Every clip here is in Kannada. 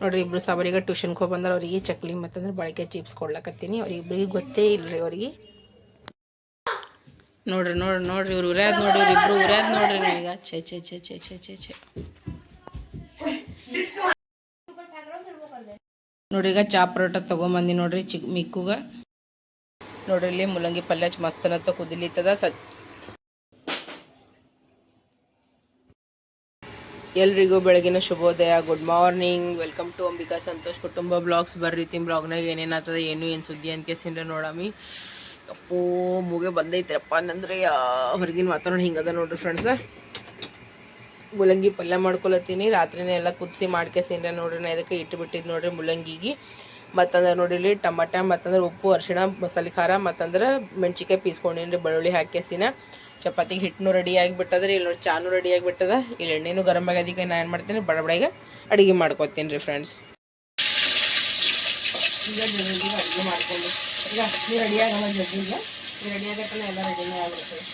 ನೋಡ್ರಿ, ಇಬ್ರು ಸಾಬರಿಗೆ ಟ್ಯೂಷನ್ಗೆ ಹೋಗಿ ಬಂದ್ರೆ ಅವರಿಗೆ ಚಕ್ಲಿ ಮತ್ತಂದ್ರೆ ಬಳಕೆ ಚಿಪ್ಸ್ ಕೊಡ್ಲಕತ್ತೀನಿ. ಅವ್ರಿಬ್ರಿಗೆ ಗೊತ್ತೇ ಇಲ್ರಿ ಅವ್ರಿಗೆ. ನೋಡ್ರಿ ನೋಡ್ರಿ ನೋಡ್ರಿ, ಇವ್ರು ಉರ್ಯಾದ್ ನೋಡ್ರಿ ಇವ್ರಿಬ್ರು ಉರ್ಯಾದ್ ನೋಡ್ರಿ ನಾವೀಗ ಛೇ ಛೇ ಛೇ ಛೇ ಛೇ ಛೇ ಛೇ. ನೋಡ್ರಿ, ಈಗ ಚಾ ಪರೋಟ ತೊಗೊಂಬಂದಿ ನೋಡ್ರಿ ಚಿಕ್ ಮಿಕ್ಕುಗ. ನೋಡ್ರಿ, ಇಲ್ಲಿ ಮೂಲಂಗಿ ಪಲ್ಯ ಮಸ್ತನತ್ತ ಕುದಿಲಿತ್ತದ. ಸ ಎಲ್ರಿಗೂ ಬೆಳಗಿನ ಶುಭೋದಯ. Good morning welcome to Ambika Santosh ಕುಟುಂಬ ಬ್ಲಾಗ್ಸ್ ಬರ್ರಿ ತಿಮ್ ಬ್ಲಾಗ್ನಾಗ ಏನೇನಾಗ್ತದೆ, ಏನು ಏನು ಸುದ್ದಿ ಅಂತ ನೋಡಮ್ಮಿ ನೋಡಮಿ. ಅಪ್ಪೋ ಮೂಗೆ ಬಂದೈತ್ರಪ್ಪ ಅಂದ್ರೆ ಹೊರಗಿನ ವಾತಾವರಣ ಹಿಂಗದ ನೋಡ್ರಿ ಫ್ರೆಂಡ್ಸ ಮುಲಂಗಿ ಪಲ್ಯ ಮಾಡ್ಕೊಳತ್ತೀನಿ. ರಾತ್ರಿನೇ ಎಲ್ಲ ಕುದಿಸಿ ಮಾಡ್ಕೇಸಿಂದ್ರೆ ನೋಡ್ರಿ. ನಾ ಇದಕ್ಕೆ ಇಟ್ಟು ಬಿಟ್ಟಿದ್ದು ನೋಡ್ರಿ ಮುಲಂಗಿಗೆ. ಮತ್ತಂದ್ರೆ ನೋಡಿ ಇಲ್ಲಿ ಟಮಾಟ, ಮತ್ತಂದ್ರೆ ಉಪ್ಪು, ಅರಿಶಿಣ, ಮಸಾಲೆ ಖಾರ, ಮತ್ತಂದ್ರೆ ಮೆಣ್ಸಿಕಾಯಿ ಪೀಸ್ಕೊಂಡಿನಿ ಬೆಳ್ಳುಳ್ಳಿ ಹಾಕ್ಯಸಿನ. ಚಪಾತಿಗೆ ಹಿಟ್ಟನು ರೆಡಿ ಆಗಿಬಿಟ್ಟದ್ರೆ ಇಲ್ಲಿ ನೋಡಿ ಚಾನು ರೆಡಿ ಆಗಿಬಿಟ್ಟದ. ಇಲ್ಲಿ ಎಣ್ಣೆನೂ ಗರಂ ಆಗೋದಕ್ಕೆ ನಾನು ಏನು ಮಾಡ್ತೀನಿ ಬಡ ಬಡಗ ಅಡುಗೆ ಮಾಡ್ಕೊತೀನಿ ರೀ ಫ್ರೆಂಡ್ಸ್ ಈಗ ಜಲ್ದಿ ಅಡುಗೆ ಮಾಡ್ಕೊಂಡು. ಈಗ ರೆಡಿ ಆಗಲ್ಲ ಜಲ್ದಿ ಈಗ. ರೆಡಿ ಆಗತ್ತಲ್ಲ ಎಲ್ಲ ರೆಡಿನೇ ಆಗಿರ್ತದೆ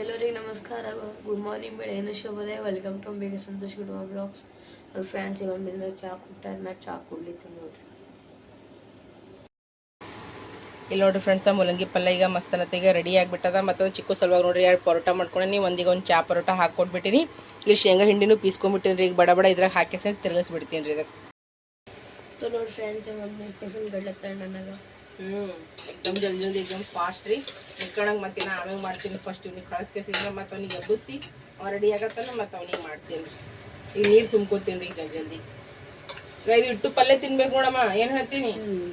ಎಲ್ಲರಿಗೆ ನಮಸ್ಕಾರ ಗುಡ್ ಮಾರ್ನಿಂಗ್ ಬೆಳಗಿನ ಶುಭೋದಯ. ವೆಲ್ಕಮ್ ಟು ಬೇಗ ಸಂತೋಷ್ ಗುಡ್ ಬ್ಲಾಗ್ಸ್ ಅವ್ರ ಫ್ರೆಂಡ್ಸ್ ಈಗ ಬಂದ ಚಾ ಕೊಟ್ಟಾರ ನಾ ಚಾ ಕುಡ್ಲಿತ್ತೀನಿ ನೋಡ್ರಿ ಇಲ್ಲಿ ನೋಡ್ರಿ ಫ್ರೆಂಡ್ಸ ಮುಲಂಗಿ ಪಲ್ಯ ಈಗ ಮಸ್ತನತೆಗೆ ರೆಡಿ ಆಗಿಬಿಟ್ಟದ. ಮತ್ತು ಚಿಕ್ಕ ಸಲುವಾಗಿ ನೋಡ್ರಿ ಎರಡು ಪರೋಟ ಮಾಡ್ಕೊಂಡಿ. ಒಂದಿಗೆ ಒಂದು ಚಾ ಪರೋಟ ಹಾಕ್ಕೊಟ್ಬಿಟ್ಟಿನಿ ಇಲ್ಲಿ ಶೇಂಗಾ ಹಿಂಡಿನೂ ಪೀಸ್ಕೊಂಡ್ಬಿಟ್ಟಿನಿ ರೀ. ಈಗ ಬಡ ಬಡ ಇದ್ರಾಗ ಹಾಕಿಸಿ ತಿರ್ಗಿಸ್ಬಿಡ್ತೀನಿ ರೀ ಇದಕ್ಕೆ ನೋಡಿ ಫ್ರೆಂಡ್ಸ್ ಟಿಫಿನ್ ಗಡ್ಲತ್ತಾಳ ನನಗೆ. ಹ್ಞೂ ಎಕ್ದಮ್ ಜಲ್ದಿ ಜಲ್ದಿ ಎಕ್ದಮ್ ಫಾಸ್ಟ್ ರೀ. ನಿಕ್ಕೊಳಂಗೆ ಮತ್ತೆ ನಾ ಆಮೇಲೆ ಮಾಡ್ತೀನಿ. ಫಸ್ಟ್ ಇವ್ನಿಗೆ ಕಳಿಸ್ಕೇಸಿದ್ರೆ ಮತ್ತು ಅವ್ನಿಗೆ ಎಬ್ಬಿಸಿ. ಅವ್ನು ರೆಡಿ ಆಗತ್ತಾನ ಮತ್ತು ಅವ್ನಿಗೆ ಮಾಡ್ತೀನಿ ರೀ. ಈಗ ನೀರು ತುಂಬ್ಕೋತೀನಿ ರೀ ಜಲ್ದಿ ಜಲ್ದಿ. ಇದು ಇಟ್ಟು ಪಲ್ಯ ತಿನ್ಬೇಕು ನೋಡಮ್ಮ ಏನು ಹೇಳ್ತೀನಿ?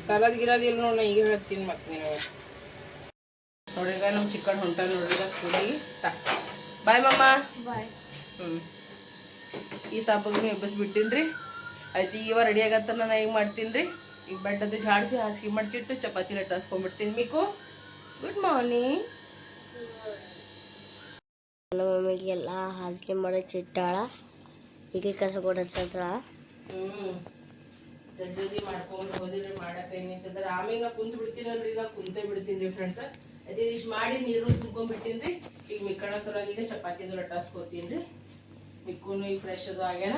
ಕರದ್ ಗಿರದ್ ಇಲ್ಲ ನೋಡ ಈಗ ಹೇಳ್ತೀನಿ ಮತ್ತೆ ನೀವು ನೋಡ್ರಿ ನಮ್ ಚಿಕ್ಕನ್ ಹೊಂಟ ನೋಡ್ರಿ ಈಗ ಸ್ಕೂಲಿಗೆ ತಾ. ಬಾಯ್ ಮಮ್ಮ. ಬಾಯ್ ಹ್ಞೂ ಈ ಸಾಪಾಗೂ ಎಬ್ಬಿಸ್ಬಿಟ್ಟಿನಿ ರೀ ಆಯ್ತು ಇವ ರೆಡಿ ಆಗತ್ತ ನಾನು ಈಗ ಮಾಡ್ತೀನಿ ರೀ ಈಗ ಬೆಡ್ ಅದು ಜಾಡಿಸಿ ಹಾಸಿಗೆ ಮಡ್ಚಿಟ್ಟು ಚಪಾತಿ ಲಟ್ಟಾಸ್ಕೊಂಡ್ಬಿಡ್ತೀನಿ ಮೀಕು. ಗುಡ್ ಮಾರ್ನಿಂಗ್ ನಮ್ಮ ಮಮ್ಮಿಗೆಲ್ಲ ಹಾಸಿಗೆ ಮಾಡೋ ಚಿಟ್ಟಾಳ. ಈಗ ಕಸ ಕೊಡತ್ತ ಹ್ಞೂ ಜಲ್ದಿ ಮಾಡ್ಕೊಂಡು ಹೋದಿರಿ ಮಾಡಕ್ಕೆ ಏನಿತ್ತಂದ್ರೆ ಆಮೇಲೆ ನಾ ಕುಂತ್ ಬಿಡ್ತೀನಲ್ರಿ ನಾ ಕುಂತೇ ಬಿಡ್ತೀನಿ ರೀ ಫ್ರೆಂಡ್ಸ್ ಅದೇ ಇಷ್ಟು ಮಾಡಿ ನೀರು ತುಂಬ್ಕೊಂಡ್ಬಿಡ್ತೀನಿ ರೀ ಈಗ ಮಿಕ್ಕಣ ಸಲುವಾಗಿ ಈಗ ಚಪಾತಿದು ಲಟ್ಟಾಸ್ಕೋತೀನಿ ರೀ. ಮಿಕ್ಕೂನು ಈಗ ಫ್ರೆಶ್ ಅದು ಆಗ್ಯಾನ.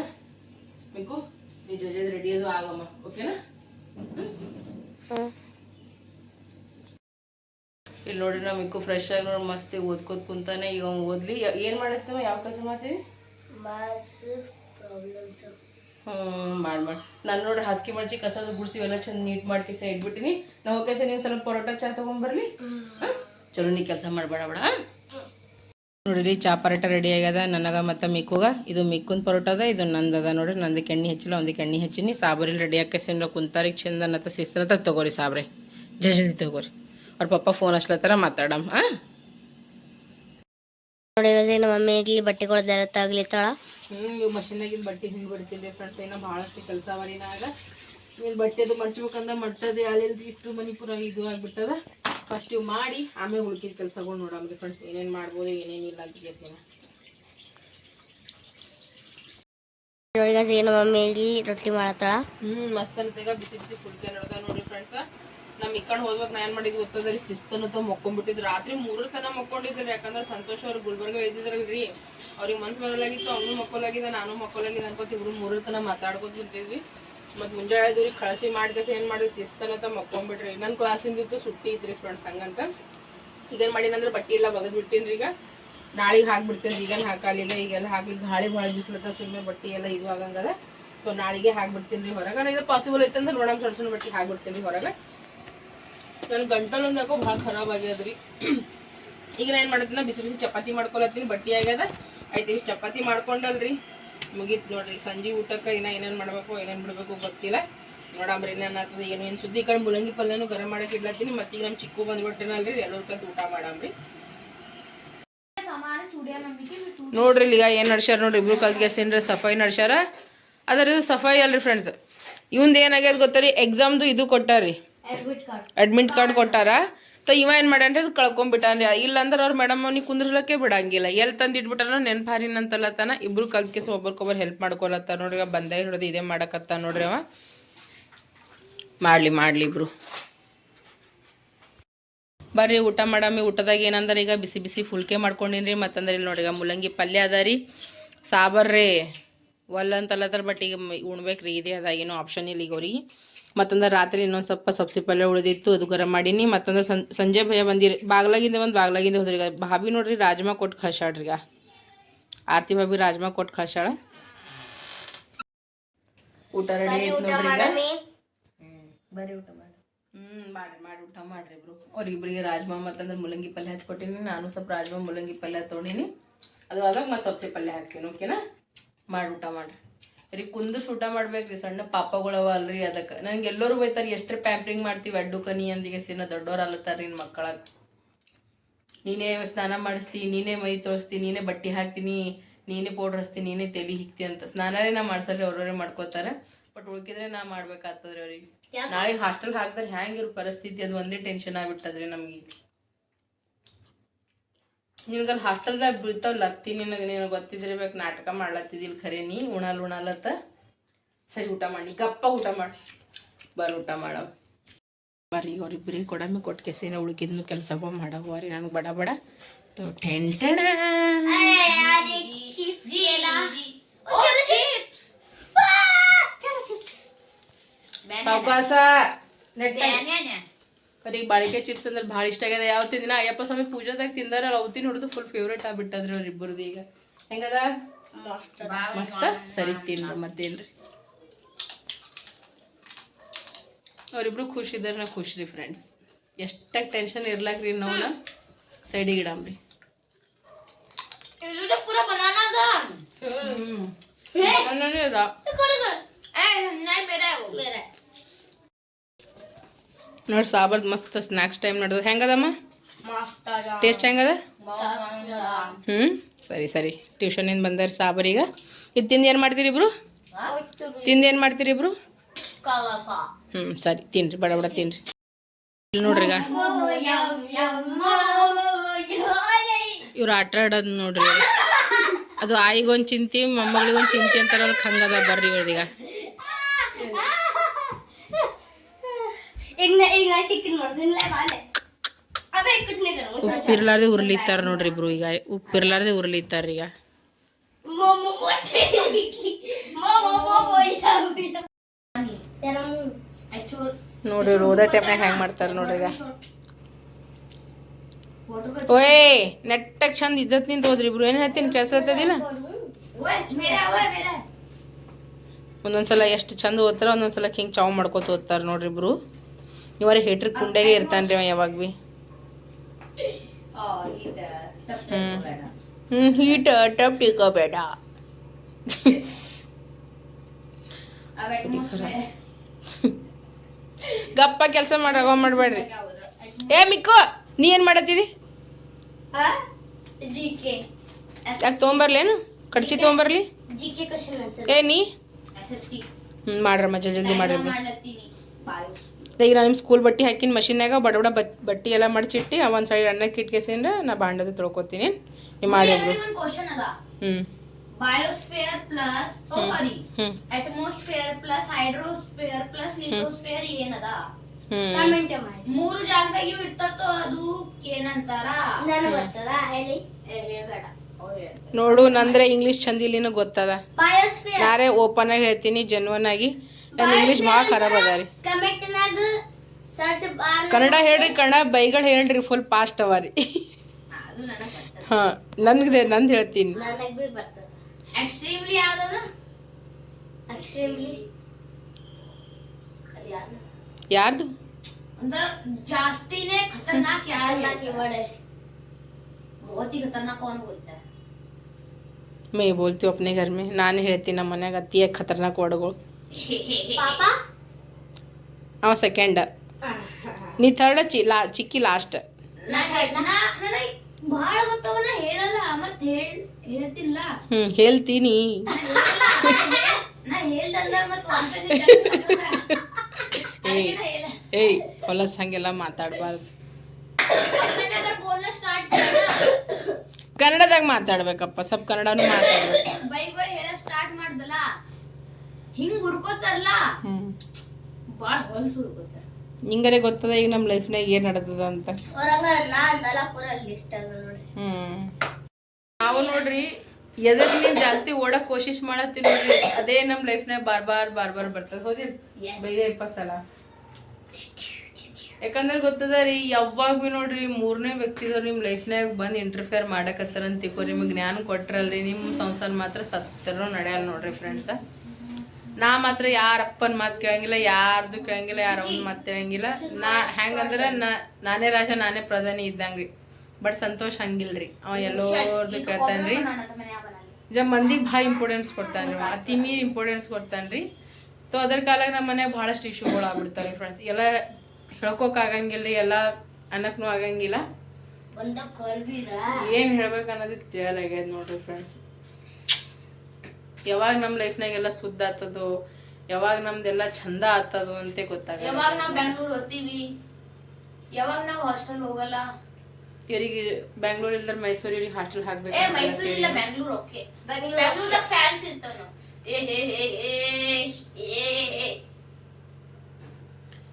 ಮಿಕ್ಕು, ನೀ ಜಲ್ದಿ ರೆಡಿ ಅದು ಆಗಮ್ಮ ಓಕೆನಾ ಇಲ್ಲಿ ನೋಡಿ ನಾವು ಮಿಕ್ಕು ಫ್ರೆಶ್ ಆಗಿ ನೋಡಿ ಮಸ್ತ್ ಓದ್ಕೋತ್ ಕುಂತಾನೆ, ಈಗ ಓದ್ಲಿ, ಏನು ಮಾಡತ್ತಮ್ಮ ಯಾವ ಕೆಲಸ ಮಾಡ್ತೀವಿ ಮಾಡಿ ಮಾಡಿ. ನಾನು ನೋಡ್ರಿ ಹಾಸಿಗೆ ಮಡ್ಚಿ ಕಸದ ಗುಡ್ಸಿ ಎಲ್ಲ ಚಂದ ನೀಟ್ ಮಾಡಿ ಕಿಸ ಇಟ್ಬಿಟ್ಟಿನಿ. ನಾವು ಕೆಲಸ ನೀವು ಸ್ವಲ್ಪ ಪರೋಟ ಚಾ ತೊಗೊಂಬರ್ಲಿ ಹಾಂ? ಚಲೋ ನೀ ಕೆಲಸ ಮಾಡಬೇಡ ಬೇಡ ನೋಡಿರಿ, ಚಾ ಪರೋಟ ರೆಡಿ ಆಗ್ಯದ. ನನಗ ಮತ್ತು ಮಿಕ್ಕುಗ. ಇದು ಮಿಕ್ಕುನ್ ಪರೋಟ ಅದ, ಇದು ನಂದದ. ನೋಡ್ರಿ ನಂದಕ್ಕೆ ಕೆಣ್ಣಿ ಹಚ್ಚಿಲ್ಲ ಒಂದಕ್ಕೆ ಎಣ್ಣೆ ಹಚ್ಚಿನಿ. ಸಾಬ್ರಿಲ್ ರೆಡಿ ಹಾಕಿಸಿನ ಕುಂತಾರಿಗೆ ಚಂದ ನತ್ತ ಶಿಸ್ತನತ್ತ ತಗೋರಿ ಸಾಬ್ರಿ. ಜಲ್ದಿ ತಗೋರಿ. ಅವ್ರ ಪಪ್ಪ ಫೋನ್ ಹಚ್ಲತ್ತಾರ, ಮಾತಾಡಮ್, ಹಾಂ? ನೋಡಿ ನಮ್ಮ ಮಮ್ಮಿ ಇಲ್ಲಿ ಬಟ್ಟೆಗಳು ಹ್ಞೂ ಮಷಿನ್ ಮಷೀನಾಗಿದ್ದು ಬಟ್ಟೆ ಹಿಂಡಿ ಬಿಡ್ತೀನಿ ಫ್ರೆಂಡ್ಸ್ ಏನೋ ಭಾಳಷ್ಟು ಕೆಲಸ ಅವರಿ ನಾಗ ನೀನು ಬಟ್ಟೆದು ಮಡ್ಚೋದು ಅಲ್ಲಿ ಇಷ್ಟು ಮನಿ ಪುರ ಇದು ಆಗ್ಬಿಟ್ಟದ. ಫಸ್ಟ್ ಇವು ಮಾಡಿ ಆಮೇಲೆ ಉಳ್ಕಿದ ಕೆಲಸಗಳು ನೋಡಮ್ರಿ ಫ್ರೆಂಡ್ಸ್ ಏನೇನು ಮಾಡ್ಬೋದು ಏನೇನಿಲ್ಲ ಅಂತ ಕೇಸಿನ ನೋಡಿ ನಮ್ಮ ಮಮ್ಮಿ ಇಲ್ಲಿ ರೊಟ್ಟಿ ಮಾಡತ್ತಾಳ. ಹ್ಞೂ ಮಸ್ತ್ ಅಂತ ಬಿಸಿ ಬಿಸಿ ಫುಲ್ಕೆ ನೋಡ್ದ ನೋಡಿ ಫ್ರೆಂಡ್ಸ್ ನಮ್ಮ ಇಕ್ಕಂಡ್ ಹೋದ್ವಾಗ ನಾ ಏನು ಮಾಡಿದ್ದು ಗೊತ್ತದ್ರಿ ಶಿಸ್ತನತ ಮಕ್ಕೊಂಡ್ಬಿಟ್ಟಿದ್ರು ರಾತ್ರಿ ಮೂರರ ತನ ಮಕ್ಕೊಂಡಿದ್ರಿ, ಯಾಕಂದ್ರೆ ಸಂತೋಷ್ ಅವ್ರು ಗುಲ್ಬರ್ಗ ಇದ್ದಿದ್ರಲ್ರಿ. ಅವ್ರಿಗೆ ಮನ್ಸು ಬರಲಾಗಿತ್ತು, ಅವನು ಮಕ್ಕೊಲಾಗಿದ್ದ ನಾನು ಮಕ್ಕೊಲಾಗಿದ್ದ ಅನ್ಕೋತ ಇಬ್ರು ಮೂರರ ತನ ಮಾತಾಡ್ಕೊತ ಕುಂತಿದ್ವಿ. ಮತ್ ಮುಂಜಾನೆ ದೂರಿ ಕಳಸಿ ಮಾಡ್ಕೇಸಿ ಏನು ಮಾಡಿ ತ ಮಕ್ಕೊಂಡ್ಬಿಟ್ರಿ. ನನ್ನ ಕ್ಲಾಸಿಂದ ಇತ್ತು ಸುಟ್ಟಿ ಇತ್ರಿ ಫ್ರೆಂಡ್ಸ್ ಹಂಗಂತ. ಈಗೇನು ಮಾಡಿನಂದ್ರೆ ಬಟ್ಟೆ ಎಲ್ಲ ಬಗದ್ ಬಿಟ್ಟಿನ್ರಿ ಈಗ. ನಾಳೆಗೆ ಹಾಕ್ಬಿಡ್ತೇನೆ ಈಗೇನು ಹಾಕಾಲಿಲ್ಲ ಈಗ ಈಗೆಲ್ಲ ಹಾಕಿ ಗಾಳಿ ಭಾಳ ಬಿಸಿಲತ್ತ ಸುಮ್ಮನೆ ಬಟ್ಟೆ ಎಲ್ಲ ಇದು ಆಗಂಗದ ಸೊ ನಾಳೆಗೆ ಹಾಕ್ಬಿಡ್ತೀನಿ ರೀ ಹೊರಗೆ. ಇದು ಪಾಸಿಬಲ್ ಐತಂದ್ರೆ ನೋಡಮ್, ಸಣ್ಣ ಸಣ್ಣ ಬಟ್ಟೆ ಹಾಕ್ಬಿಡ್ತೀನಿ ರೀ ಹೊರಗೆ. ನನ್ನ ಗಂಟಲು ಒಂದು ಯಾಕೋ ಭಾಳ ಖರಾಬ್ ಆಗ್ಯದ್ರಿ. ಈಗ ನಾ ಏನು ಮಾಡತ್ತೀನಿ ಬಿಸಿ ಬಿಸಿ ಚಪಾತಿ ಮಾಡ್ಕೊಳತ್ತೀನಿ, ಬಟ್ಟಿ ಆಗ್ಯದ. ಆಯ್ತು ಇಷ್ಟು ಚಪಾತಿ ಮಾಡ್ಕೊಂಡಲ್ರಿ. ಮುಗೀತು ನೋಡ್ರಿ, ಸಂಜೆ ಊಟಕ್ಕೆ ಇನ್ನ ಏನೇನು ಮಾಡಬೇಕು, ಏನೇನು ಬಿಡಬೇಕು ಗೊತ್ತಿಲ್ಲ. ನೋಡಂಬ್ರಿ ಏನೇನು ಆಗ್ತದೆ, ಏನು ಏನು ಸುದ್ದಿ. ಕಡೆ ಮುಲಂಗಿ ಪಲ್ಯನೂ ಗರಂ ಮಾಡಕ್ಕೆ ಇಡ್ಲತ್ತೀನಿ ಮತ್ತೀಗ ನಮ್ಮ ಚಿಕ್ಕು ಬಂದ್ಬಿಟ್ಟೆನಲ್ರಿ, ಎಲ್ಲರ ಕತ್ ಊಟ ಮಾಡಾಮ್ರಿ. ನೋಡ್ರಿ ಈಗ ಏನು ನಡ್ಸ್ಯಾರ ನೋಡ್ರಿ, ಇಬ್ರು ಕಲ್ತ್ಗೆಸಿನ್ರಿ ಸಫಾಯಿ ನಡ್ಸ್ಯಾರ. ಅದರ ಇದು ಸಫಾಯಿ ಅಲ್ರಿ ಫ್ರೆಂಡ್ಸ್ ಇವಂದು ಏನಾಗ್ಯದ ಗೊತ್ತರಿ ಎಕ್ಸಾಮ್ದು ಇದು ಕೊಟ್ಟಾರ್ರಿ. ಅಡ್ಮಿಟ್ ಕಾರ್ಡ್ ಕೊಟ್ಟಾರ? ತ ಇವ ಏನು ಮಾಡ್ಯಾನ್ರಿ ಅದು ಕಳ್ಕೊಂಡ್ಬಿಟ್ಟಾನ್ರಿ ಇಲ್ಲಂದ್ರೆ ಅವ್ರ ಮೇಡಮ್ ಅವ್ನಿಗೆ ಕುಂದ್ರಲಕ್ಕೆ ಬಿಡಂಗಿಲ್ಲ. ಎಲ್ಲಿ ತಂದು ಇಟ್ಬಿಟ್ಟಾರ ನೆನ್ಪಾರಿನಂತಲ್ಲತ್ತಾನ ಇಬ್ರು ಕಲ್ತ್ಕೆಸ ಒಬ್ರಿಗೊಬ್ಬರು ಹೆಲ್ಪ್ ಮಾಡ್ಕೊಲತ್ತಾರ ನೋಡ್ರಿ. ಈಗ ಬಂದೇ ಹಿಡಿದು ಇದೇ ಮಾಡಕತ್ತ ನೋಡ್ರಿ ಅವ. ಮಾಡಲಿ ಮಾಡಲಿ ಇಬ್ರು. ಬರ್ರಿ, ಊಟ ಮಾಡಮ್ಮಿ ಊಟದಾಗ ಏನಂದ್ರೆ ಈಗ ಬಿಸಿ ಬಿಸಿ ಫುಲ್ಕೆ ಮಾಡ್ಕೊಂಡಿನ್ರಿ ಮತ್ತಂದ್ರೆ ಇಲ್ಲಿ ನೋಡ್ರಿ ಮೂಲಂಗಿ ಪಲ್ಯ ಅದ ರೀ. ಸಾಬರ್ರಿ ಒಲ್ಲ ಅಂತಲ್ಲತ್ತಾರ ಬಟ್ ಈಗ ಉಣ್ಬೇಕ್ರಿ. ಇದೇ ಅದ. ಏನೋ ಆಪ್ಷನ್ ಇಲ್ಲ ಈಗ ಅವ್ರಿಗೆ. ಮತ್ತಂದ್ರೆ ರಾತ್ರಿ ಇನ್ನೊಂದು ಸ್ವಲ್ಪ ಸಬ್ಸಿ ಪಲ್ಯ ಉಳಿದಿತ್ತು ಅದು ಗರಂ ಮಾಡೀನಿ. ಮತ್ತಂದ್ರೆ ಸಂಜೆ ಭಯ ಬಂದಿರಿ ಬಾಗ್ಲಾಗಿಂದ ಒಂದು ಬಾಗ್ಲಾಗಿಂದ ಹೋದ್ರಿ. ಈಗ ಭಾಬಿ ನೋಡ್ರಿ ರಾಜ್ಮಾ ಕೊಟ್ಟು ಕಳ್ಸಾಡ್ರಿಗ ಈಗ. ಆರ್ತಿ ಭಾಬಿ ರಾಜ್ಮಾ ಕೊಟ್ಟು ಕಳ್ಸಾಳ ಊಟ ರೆಡಿ ಆಯ್ತು ನೋಡ್ರಿ ಬರೀ ಊಟ ಮಾಡಿ. ಹ್ಮ್ ಮಾಡ್ರಿ ಮಾಡಿ ಊಟ ಮಾಡ್ರಿ ಇಬ್ರು ಅವ್ರಿಬ್ರಿಗೆ ರಾಜ್ಮಾ ಮತ್ತಂದ್ರೆ ಮುಲಂಗಿ ಪಲ್ಯ ಹಚ್ಕೊಟ್ಟಿನಿ ನಾನು ಸ್ವಲ್ಪ ರಾಜ್ಮಾ ಮುಲಂಗಿ ಪಲ್ಯ ತೊಗೊಂಡಿನಿ. ಅದು ಆದಾಗ ಮತ್ತೆ ಸಬ್ಸಿ ಪಲ್ಯ ಹಾಕ್ತೀನಿ ಓಕೆನಾ ಮಾಡಿ ಊಟ ಮಾಡ್ರಿ. ರೀ ಕುಂದ್ರಸ್ ಊಟ ಮಾಡ್ಬೇಕ್ರಿ ಸಣ್ಣ ಪಾಪಗಳವ ಅಲ್ರಿ ಅದಕ್ಕೆ. ನನಗೆ ಎಲ್ಲರೂ ಬೈತಾರೆ ಎಷ್ಟ್ರ ಪ್ಯಾಂಪ್ರಿಂಗ್ ಮಾಡ್ತೀವಿ ಅಡ್ಡು ಕನಿ ಅಂದಿಗೆ ಸಿನ ದೊಡ್ಡವ್ರು ನಿನ್ನ ಮಕ್ಕಳ. ನೀನೇ ಸ್ನಾನ ಮಾಡಿಸ್ತಿ ನೀನೇ ಮೈ ತೋರಿಸ್ತಿ ನೀನೇ ಬಟ್ಟೆ ಹಾಕ್ತೀನಿ ನೀನೇ ಪೌಡ್ರ್ ಹಸ್ತಿ ನೀನೇ ತಲೆ ಹಿಕ್ತಿ ಅಂತ. ಸ್ನಾನರೇ ನಾ ಮಾಡ್ಸಲ್ರಿ ಅವ್ರವ್ರೆ ಮಾಡ್ಕೋತಾರೆ. ಬಟ್ ಉಳ್ಕಿದ್ರೆ ನಾ ಮಾಡ್ಬೇಕಾಗ್ತದ್ರಿ ಅವ್ರಿಗೆ. ನಾಳೆ ಹಾಸ್ಟೆಲ್ ಹಾಕಿದ್ರೆ ಹ್ಯಾಂಗಿರೋ ಪರಿಸ್ಥಿತಿ ಅದು ಒಂದೇ ಟೆನ್ಷನ್ ಆಗ್ಬಿಟ್ಟದ್ರಿ ನಮ್ಗೆ. ನಿನಗಲ್ಲಿ ಹಾಸ್ಟೆಲ್ದಾಗ ಬೀಳ್ತಾವ ಲತ್ತಿ ನಿನಗೆ ನಿನಗೆ ಗೊತ್ತಿದ್ದಿರ್ಬೇಕು ನಾಟಕ ಮಾಡ್ಲತ್ತಿದ್ದಿಲ್ಲ ಖರೆ ನೀ ಉಣಲ್ ಉಣಲತ್ತ? ಸರಿ ಊಟ ಮಾಡಿ ಗಪ್ಪ ಊಟ ಮಾಡಿ. ಬರ್ ಊಟ ಮಾಡವ್. ಬರೀ ಅವ್ರಿಬ್ರಿಗೆ ಕೊಡಮಿ ಕೊಟ್ಟು ಕೆಸಿನ ಉಳುಕಿದ್ನು ಕೆಲಸ ಮಾಡವ. ರೀ ನನಗೆ ಬಡ ಬಡ. ಟೆಂಟಣ ಸಾವಕಾಸ. ಅವ್ರಿಗೆ ಬಾಳಿಕೆ ಚಿಪ್ಸ್ ಅಂದ್ರೆ ಭಾಳ ಇಷ್ಟ ಆಗ್ಯದ. ಯಾವ ತಿಂದಿನ? ಅಯ್ಯಪ್ಪ ಸ್ವಾಮಿ ಪೂಜಾದಾಗ ತಿಂದಾರ ಅವತ್ತಿನ ಹೊಡೆದು ಫುಲ್ ಫೇವ್ರೇಟ್ ಆಗ್ಬಿಟ್ಟದ್ರಿ ಅವ್ರಿಬ್ಬರದು ಈಗ. ಹೆಂಗದ? ಮಸ್ತ? ಸರಿ ತಿನ್ರಿ ಮತ್ತೇನ್ರಿ. ಅವರಿಬ್ರು ಖುಷಿ ಇದ್ದಾರೆ ನಾ ಖುಷಿ ರೀ ಫ್ರೆಂಡ್ಸ್ ಎಷ್ಟಾಗ ಟೆನ್ಷನ್ ಇರ್ಲಾಕ್ರಿ ನೋವನ್ನ ಸೈಡಿಗೆ ಇಡಮ್ರಿ. ಹ್ಞೂ ಅದ ಹ್ಮ್ ಬನಾನಾನೇ ಅದ ಬೇರೆ ನೋಡಿ ಸಾಬರ್ದು ಮಸ್ತ್ ಸ್ನ್ಯಾಕ್ಸ್ ಟೈಮ್ ನೋಡಿದ್ರೆ ಹೆಂಗದಮ್ಮ? ಟೇಸ್ಟ್ ಹೆಂಗದ? ಹ್ಞೂ ಸರಿ ಸರಿ. ಟ್ಯೂಷನಿಂದ ಬಂದಾರ ಈಗ. ಇದು ತಿಂದು ಏನು ಮಾಡ್ತೀರಿ ಇಬ್ರು? ತಿಂದು ಏನು ಮಾಡ್ತೀರಿ ಇಬ್ರು? ಹ್ಞೂ ಸರಿ. ತಿನ್ರಿ, ಬಡ ಬಡ ತಿನ್ರಿ. ನೋಡ್ರಿ ಈಗ. ಇವ್ರು ಆಟ ಆಡೋದು ನೋಡ್ರಿ. ಅದು ಆಯಿಗೊಂದು ಚಿಂತಿ, ಮೊಮ್ಮಗಳಿಗೊಂದು ಚಿಂತಿ ಅಂತಾರಲ್ಲ ಹಂಗದ ಬರ್ರಿ ಇವ್ರದೀಗ ಉಪ್ಪಿರ್ಲಾರ್ದೆ ಉರ್ಲಿತ್ತಾರ ನೋಡ್ರಿ ಇಬ್ರು ಈಗ. ಉಪ್ಪಿರ್ಲಾರ್ದೆ ಉರ್ಲಿತ್ತಾರ ಈಗ. ನೋಡ್ರಿ ಓದೋ ಟೈಮ್ನಾಗ ಹ್ಯಾಂಗ್ ಮಾಡ್ತಾರ ನೋಡ್ರಿ ಈಗ. ಓಯ್ ನೆಟ್ಟಾಗ ಚಂದ ಇಜ್ಜತ್ ನಿಂತ ಹೋದ್ರಿ ಇಬ್ರು. ಏನ್ ಹೇಳ್ತೀನಿ ಕೆಲ್ಸತ್ತದಿಲ್ಲ ಒಂದೊಂದ್ಸಲ ಎಷ್ಟು ಚಂದ ಓದ್ತಾರ ಒಂದೊಂದ್ಸಲ ಹಿಂಗ್ ಚಾವ್ ಮಾಡ್ಕೊತ ಓದ್ತಾರ ನೋಡ್ರಿ ಇಬ್ರು. ಇವರ ಹೇಟ್ರ ಕುಂಡೆಗೆ ಇರ್ತಾನೆ ರೀ ಯಾವಾಗ ಭೀ. ಹ್ಞೂ ಹೀಟ್ ಟಪ್ ಇಕೋಬೇಡ ಗಪ್ಪ ಕೆಲಸ ಮಾಡೋ ಮಾಡಬೇಡ್ರಿ ಏ, ಮಿಕ್ಕು, ನೀ ಏನು ಮಾಡತ್ತಿದಿ? ಯಾಕೆ ತೊಗೊಂಬರ್ಲೇನು ಕಡ್ಸಿ ತೊಗೊಂಬರ್ಲಿ? ಏ, ನೀ? ಹ್ಞೂ ಮಾಡ್ರಮ್ಮ, ಜಲ್ದಿ ಮಾಡ್ರಿ ಈಗ ನಾನು ನಿಮ್ಮ ಸ್ಕೂಲ್ ಬಟ್ಟೆ ಹಾಕಿನ ಮಷಿನ್ಯಾಗ ಬಡ ಬಡ ಬಟ್ ಬಟ್ಟೆ ಎಲ್ಲ ಮಡಚಿಟ್ಟು ಒಂದು ಸೈಡ್ ಅನ್ನಕ್ಕೆ ಇಟ್ಕೇಸಿಂದ್ರೆ ನಾ ಬಾಂಡದ ತೊಳ್ಕೊತೀನಿ. ನೀವು ಮಾಡಿ ಒಂದು ಕ್ವಶನ್ ಅದ. ಹ್ಞೂ biosphere plus oh sorry atmosphere atmosphere plus hydrosphere plus lithosphere ಏನದ? ಹ್ಞೂ ಮೂರು ಜಾಗದಾಗ ಇವು ಇರ್ತಾತೋ ಅದು ಏನಂತಾರ? ನನಗೆ ಗೊತ್ತದ ಹೇಳಿ. ಹೇಳ್ಬೇಡ. ನೋಡು ನಂದ್ರೆ ಇಂಗ್ಲಿಷ್ ಚಂದ ಇಲ್ಲಿನೂ ಗೊತ್ತದ. ಬಯೋಸ್ಫಿಯರ್ ನಾರೇ ಓಪನ್ ಆಗಿ ಹೇಳ್ತೀನಿ ಜನ್ವನ್ ಆಗಿ. ನನ್ನ ಇಂಗ್ಲೀಷ್ ಭಾಳ ಖರಾಬ್ ಅದ ರೀ ಕಮೆಂಟ್ನಾಗ ಸರ್ಚ್ ಬಾರ್ ಕನ್ನಡ ಹೇಳ್ರಿ ಕನ್ನಡ ಬೈಗಳು ಹೇಳ್ರಿ ಫುಲ್ ಫಾಸ್ಟ್ ಅವ ರೀ ಹಾ, ಅದು ನನಗೆ ಬರ್ತದೆ ಹಾಂ ನನ್ಗೆ ನಂದು ಹೇಳ್ತೀನಿ ನನಗೆ ಬಿ ಬರ್ತದ ಎಕ್ಸ್ಟ್ರೀಮ್ಲಿ ಯಾವ್ದದ ಎಕ್ಸ್ಟ್ರೀಮ್ಲಿ ಅದು ಯಾವ್ದು ಯಾರ್ದು ಅಂದ್ರ ಜಾಸ್ತಿನೇ ಖತರ್ನಾಕ್ ಯಾರು ನಾಕಿ ವಡೆ बहुत ही खतरनाक कौन बोलता है ಮೇ ಬೋಲ್ತೀವಿ ಅಪ್ನೆ ಘರ್ ಮೇ ನಾನು ಹೇಳ್ತೀನಿ ನಮ್ಮ ಮನ್ಯಾಗ ಅತಿಯಾಗಿ ಖತರ್ನಾಕ್ ವರ್ಡ್ಗಳು ಪಾಪಾ? ಅವ ಸೆಕೆಂಡ್ ನೀ ಥರ್ಡ್ ಚಿ ಲಾ ಚಿಕ್ಕಿ ಲಾಸ್ಟ್ ಭಾಳ ಗೊತ್ತವನ ಹೇಳಲ್ಲ ಮತ್ತೆ ಹೇಳ್ ಹೇಳ್ತಿಲ್ಲ. ಹ್ಞೂ ಹೇಳ್ತೀನಿ. ನಾ ಹೇಳ್ದಲ್ಲ ಮತ್ತೆ ಏಯ್ ಏಯ್ ಹೊಲಸ್ ಹಂಗೆಲ್ಲ ಮಾತಾಡಬಾರ್ದು. ಕನ್ನಡದಾಗ ಮಾತಾಡ್ಬೇಕಪ್ಪ ಸ್ವಲ್ಪ ಕನ್ನಡನೂ ಮಾತಾಡ್ಬೇಕು. ಬೈಗೋ ಹೇಳ ಸ್ಟಾರ್ಟ್ ಮಾಡ್ದಲ್ಲ. ಹಿಂಗ್ ಹುರ್ಕೋತಾರಲ್ಲ? ಬಾಳ ಹೊಲಸು ಹುರ್ಕೋತಾರ. ಹಿಂಗಾರೆ ಗೊತ್ತದ ಈಗ ನಮ್ಮ ಲೈಫ್ನಾಗ ಏನು ನಡೆದದ ಅಂತ. ಹೊರಂಗ ನಾ ಅಂತಲ್ಲ ಪೂರ ಲಿಸ್ಟ್ ಅದ ನೋಡಿ ಹ್ಞೂ ನಾವು ನೋಡ್ರಿ ಎದ್ರಲ್ಲಿ ಜಾಸ್ತಿ ಓಡಕ್ ಕೋಶಿಶ್ ಮಾಡತ್ತೀವಿ ನೋಡ್ರಿ ಅದೇ ನಮ್ಮ ಲೈಫ್ನಾಗ ಬಾರ್ ಬಾರ್ ಬಾರ್ ಬಾರ್ ಬರ್ತದ. ಹೌದಿಲ್ ಬೈದ ಇಪ್ಪತ್ತು ಸಲ. ಯಾಕಂದ್ರೆ ಗೊತ್ತದ ರೀ ಯಾವಾಗ ಭೀ ನೋಡ್ರಿ ಮೂರನೇ ವ್ಯಕ್ತಿದವ್ರು ನಿಮ್ಮ ಲೈಫ್ನಾಗ ಬಂದು ಇಂಟರ್ಫಿಯರ್ ಮಾಡಕತ್ತಾರ ಅಂತ ತಿಳ್ಕೊ ನಿಮಗೆ ಜ್ಞಾನ ಕೊಟ್ರಲ್ರಿ ನಿಮ್ಮ ಸಂಸಾರ ಮಾತ್ರ ಸತ್ತರೂ ನಡೆಯಲ್ಲ ನೋಡ್ರಿ ಫ್ರೆಂಡ್ಸ ನಾ ಮಾತ್ರ ಯಾರ ಅಪ್ಪನ ಮಾತು ಕೇಳಂಗಿಲ್ಲ ಯಾರ್ದು ಕೇಳಂಗಿಲ್ಲ ಯಾರ ಅವನ ಮಾತು ಕೇಳಂಗಿಲ್ಲ. ನಾ ಹೆಂಗಂದ್ರೆ ನಾ ನಾನೇ ರಾಜ ನಾನೇ ಪ್ರಧಾನಿ ಇದ್ದಂಗ್ರಿ. ಬಟ್ ಸಂತೋಷ್ ಹಂಗಿಲ್ರಿ. ಅವ ಎಲ್ಲೋರ್ದು ಕೇಳ್ತಾನ್ರಿ. ಜ ಮಂದಿಗೆ ಭಾಳ ಇಂಪಾರ್ಟೆನ್ಸ್ ಕೊಡ್ತಾನ್ರಿ ಅತಿ ಮೀರಿ ಇಂಪಾರ್ಟೆನ್ಸ್ ಕೊಡ್ತಾನ್ರಿ. ತೋ ಅದ್ರ ಕಾಲಾಗ ನಮ್ಮ ಮನ್ಯಾಗ ಭಾಳಷ್ಟು ಇಶ್ಯೂಗಳು ಆಗ್ಬಿಡ್ತಾವೆ ಫ್ರೆಂಡ್ಸ್ ಎಲ್ಲ ಹೇಳ್ಕೊಕ್ ಆಗಂಗಿಲ್ಲ ರೀ ಎಲ್ಲ ಅನ್ನಕ್ನು ಆಗಂಗಿಲ್ಲ. ಏನ್ ಹೇಳ್ಬೇಕು ಅನ್ನೋದಕ್ಕೆ ತಿಳಿಯಲಾಗ್ಯದ ನೋಡ್ರಿ ಫ್ರೆಂಡ್ಸ್ ಯಾವಾಗ ನಮ್ಮ ಲೈಫ್ನಾಗ ಎಲ್ಲ ಸುದ್ದ ಆತದೋ ಯಾವಾಗ ನಮ್ದೆಲ್ಲ ಚಂದ ಆತದೋ ಅಂತ ಗೊತ್ತಾಗ ಯಾವಾಗ ನಾವು ಬೆಂಗಳೂರು ಹೋಗ್ತೀವಿ? ಯಾವಾಗ ನಾವು ಹಾಸ್ಟೆಲ್ ಹೋಗಲ್ಲ? ಇವರಿಗೆ ಬ್ಯಾಂಗ್ಳೂರ್ ಇಲ್ದ್ರ ಮೈಸೂರು ಇವ್ರಿಗೆ ಹಾಸ್ಟೆಲ್ ಹಾಕ್ಬೇಕು ಏ ಮೈಸೂರು ಇಲ್ಲ ಬೆಂಗಳೂರು ಓಕೆ. ಬೆಂಗ್ಳೂರ್ದಾಗ ಫ್ಯಾನ್ಸ್ ಇರ್ತಾವ ನಾವು ಏ ಹೇ ಹೇ ಏ ಏ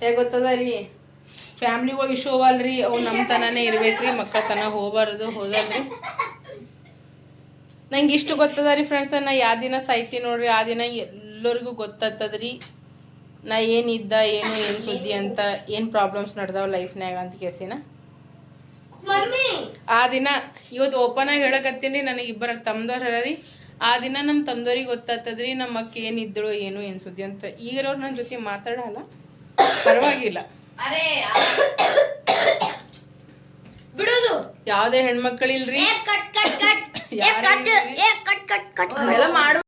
ಹೇಗ್ ಗೊತ್ತದ ರೀ? ಹೋಗಿ ಇಶ್ಯೂ ಅವಲ್ರಿ ಅವು ನಮ್ಮ ತನನೇ ಇರ್ಬೇಕ್ರಿ ಮಕ್ಕಳ ತನ ಹೋಗ್ಬಾರ್ದು ಹೋದಲ್ರಿ. ನಂಗೆ ಇಷ್ಟು ಗೊತ್ತದ ರೀ ಫ್ರೆಂಡ್ಸ್ ನಾ ಯಾವ ದಿನ ಸಾಯ್ತಿ ನೋಡ್ರಿ ಆ ದಿನ ಎಲ್ಲರಿಗೂ ಗೊತ್ತಾಗ್ತದ್ರಿ. ನಾ ಏನಿದ್ದ ಏನು ಏನು ಸುದ್ದಿ ಅಂತ ಏನು ಪ್ರಾಬ್ಲಮ್ಸ್ ನಡ್ದಾವ ಲೈಫ್ನ್ಯಾಗ ಅಂತ ಕೇಸಿನ ಆ ದಿನ ಇವತ್ತು ಓಪನ್ ಆಗಿ ಹೇಳಕತ್ತೀನಿ ನನಗೆ ಇಬ್ಬರ ತಮ್ದವ್ರ ರೀ. ಆ ದಿನ ನಮ್ಮ ತಮ್ದವ್ರಿಗೆ ಗೊತ್ತಾಗ್ತದ್ರಿ ನಮ್ಮ ಅಕ್ಕ ಏನಿದ್ದಳು ಏನು ಏನು ಸುದ್ದಿ ಅಂತ. ಈಗಿರೋರು ನನ್ನ ಜೊತೆ ಮಾತಾಡಲ್ಲ? ಪರವಾಗಿಲ್ಲ. ಅರೆ ಬಿಡೋದು. ಯಾವ್ದೇ ಹೆಣ್ಮಕ್ಳಿಲ್ರಿ. ಇಲ್ರಿ ಕಟ್ ಕಟ್ ಕಟ್. ಏ ಕಟ್ ಏ ಕಟ್ ಅವೆಲ್ಲ ಮಾಡು.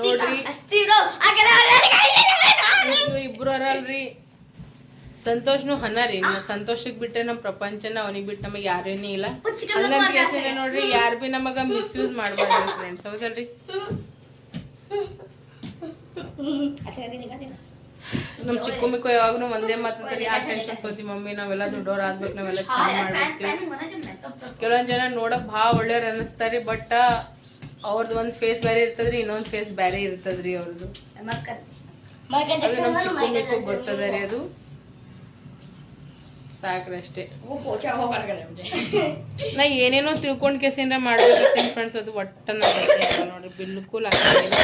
ನೋಡ್ರಿ. ಇಬ್ರು ಅರಲ್ರಿ. ಸಂತೋಷ್ನು ಸಂತೋಷಕ್ ಬಿಟ್ರೆ ನಮ್ ಪ್ರಪಂಚನ ಅವನಿಗೆ ಬಿಟ್ಟು ನಮಗೆ ಯಾರೇನೇ ಇಲ್ಲ. ಹಂಗಂತ ನೋಡ್ರಿ ಯಾರು ಬಿ ನಮಗ ಮಿಸ್ಯೂಸ್ ಮಾಡ್ಬಾರ್ದು ಫ್ರೆಂಡ್ಸ್ ಹೌದಲ್ರಿ? ನಮ್ ಚಿಕ್ಕ ಮಿಕ್ಕು ಯಾವಾಗ್ನು ಒಂದೇ ಮಾತಂತಾರೆ ಯಾಕೆ ಟೆನ್ಷನ್ ಸೋತಿ ಮಮ್ಮಿ ನಾವೆಲ್ಲ ದೊಡ್ಡವ್ರ ಆಗ್ಬೇಕು ನಾವೆಲ್ಲ ಚೆನ್ನಾಗಿ ಮಾಡಿರ್ತೀವಿ ಕೆಲವೊಂದ್ ಜನ ನೋಡಕ್ ಭಾಳ ಒಳ್ಳೆಯವ್ರು ಅನ್ನಿಸ್ತಾರೆ ಬಟ್ ಅವ್ರದ್ದು ಒಂದ್ ಫೇಸ್ ಬೇರೆ ಇರ್ತದ್ರಿ ಇನ್ನೊಂದ್ ಫೇಸ್ ಬೇರೆ ಇರ್ತದ್ರಿ ಅವ್ರದ್ದು ಅದು ನಮ್ ಚಿಕ್ಕ ಮಿಕ್ಕು ಗೊತ್ತದ ರೀ ಅದು. ಸಾಕ್ರಷ್ಟೇ. ನಾ ಏನೇನೋ ತಿಳ್ಕೊಂಡ್ ಕೇಸಿಂದ ಮಾಡ್ಬೇಕು ಫ್ರೆಂಡ್ಸ್ ಅದು ಒಟ್ಟ ನೋಡ್ರಿ ಬಿಲ್ಕುಲ್ ಆಗಿಲ್ಲ